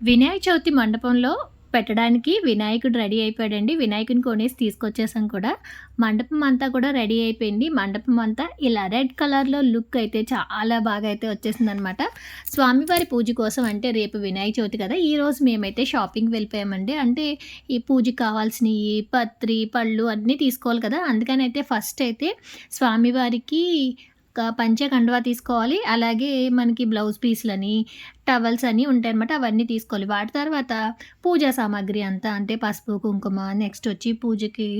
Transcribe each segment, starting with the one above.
వినాయక చవితి మండపంలో పెట్టడానికి వినాయకుడు రెడీ అయిపోయాడండి. వినాయకుని కొనేసి తీసుకొచ్చేసాం కూడా. మండపం అంతా కూడా రెడీ అయిపోయింది. మండపం అంతా ఇలా రెడ్ కలర్లో లుక్ అయితే చాలా బాగా అయితే వచ్చేసింది అనమాట స్వామివారి పూజ కోసం అంటే రేపు వినాయక చవితి కదా. ఈరోజు మేమైతే షాపింగ్ వెళ్ళిపోయామండి. అంటే ఈ పూజకి కావాల్సినవి పత్రి పళ్ళు అన్నీ తీసుకోవాలి కదా. అందుకని అయితే ఫస్ట్ అయితే స్వామివారికి పంచ కండువా తీసుకోవాలి. అలాగే మనకి బ్లౌజ్ పీస్లని టవల్స్ అని ఉంటాయి అనమాట అవన్నీ తీసుకోవాలి. వాటి తర్వాత పూజా సామాగ్రి అంతా అంటే పసుపు కుంకుమ నెక్స్ట్ వచ్చి పూజకి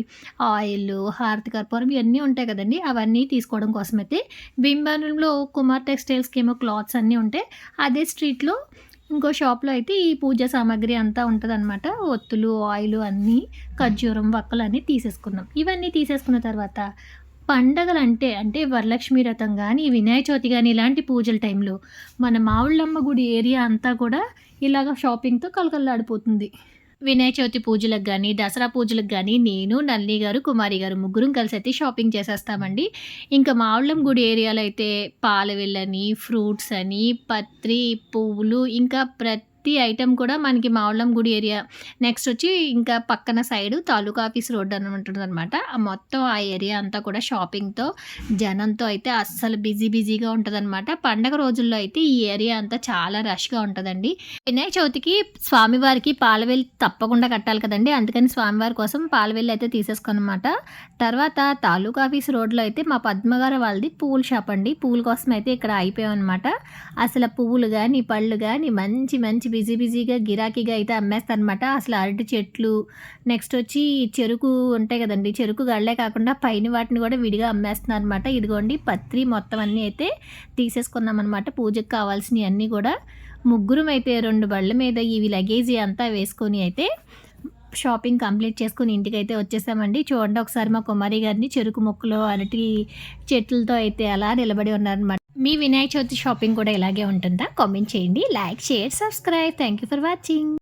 ఆయిల్ హారతి కర్పూరం ఇవన్నీ ఉంటాయి కదండి. అవన్నీ తీసుకోవడం కోసం అయితే బింబానంలో కుమార్ టెక్స్టైల్స్కి ఏమో క్లాత్స్ అన్నీ ఉంటాయి అదే స్ట్రీట్లో ఇంకో షాప్లో అయితే ఈ పూజా సామాగ్రి అంతా ఉంటుందన్నమాట. ఒత్తులు ఆయిల్ అన్నీ ఖర్జూరం వక్కలు అన్నీ తీసేసుకున్నాం. ఇవన్నీ తీసేసుకున్న తర్వాత పండగలు అంటే అంటే వరలక్ష్మి రథం కానీ వినాయక చవితి కానీ ఇలాంటి పూజల టైంలో మన మావుళ్ళమ్మ గుడి ఏరియా అంతా కూడా ఇలాగ షాపింగ్తో కలకల్లాడిపోతుంది వినాయక చవితి పూజలకు కానీ దసరా పూజలకు కానీ నేను నల్లి గారు కుమారి గారు ముగ్గురం కలిసి అయితే షాపింగ్ చేసేస్తామండి. ఇంకా మావుళ్ళం గుడి ఏరియాలో అయితే పాలవెల్లని ఫ్రూట్స్ అని పత్రి పువ్వులు ఇంకా ప్రతి ప్రతి ఐటెం కూడా మనకి మావుళ్ళం గుడి ఏరియా నెక్స్ట్ వచ్చి ఇంకా పక్కన సైడ్ తాలూకా ఆఫీస్ రోడ్ అని ఉంటుంది అనమాట మొత్తం ఆ ఏరియా అంతా కూడా షాపింగ్తో జనంతో అయితే అస్సలు బిజీ బిజీగా ఉంటుంది అనమాట పండగ రోజుల్లో అయితే ఈ ఏరియా అంతా చాలా రష్గా ఉంటుందండి. వినాయక చవితికి స్వామివారికి పాలవెల్లి తప్పకుండా కట్టాలి కదండి. అందుకని స్వామివారి కోసం పాలవెల్లి అయితే తీసేసుకున్నమాట. తర్వాత తాలూకా ఆఫీస్ రోడ్లో అయితే మా పద్మగారు వాళ్ళది పూల షాప్ అండి. పూల కోసం అయితే ఇక్కడ అయిపోయాం అనమాట అసలు పువ్వులు కానీ పళ్ళు కానీ మంచి మంచి బిజీ బిజీగా గిరాకీగా అయితే అమ్మేస్తారనమాట అసలు అరటి చెట్లు నెక్స్ట్ వచ్చి చెరుకు ఉంటాయి కదండి. చెరుకు గళ్ళే కాకుండా పైన వాటిని కూడా విడిగా అమ్మేస్తున్నారు అనమాట ఇదిగోండి పత్రి మొత్తం అన్నీ అయితే తీసేసుకున్నాం అనమాట పూజకు కావాల్సినవి అన్నీ కూడా ముగ్గురం అయితే రెండు బళ్ళ మీద ఇవి లగేజీ అంతా వేసుకొని అయితే షాపింగ్ కంప్లీట్ చేసుకుని ఇంటికి అయితే వచ్చేసామండి. చూడండి ఒకసారి మా కుమారి గారిని చెరుకు మొక్కలు అరటి చెట్లతో అయితే అలా నిలబడి ఉన్నారనమాట మీ వినాయక చవితి షాపింగ్ కూడా ఇలాగే ఉంటుందా? కామెంట్ చేయండి. Like share subscribe. Thank you for watching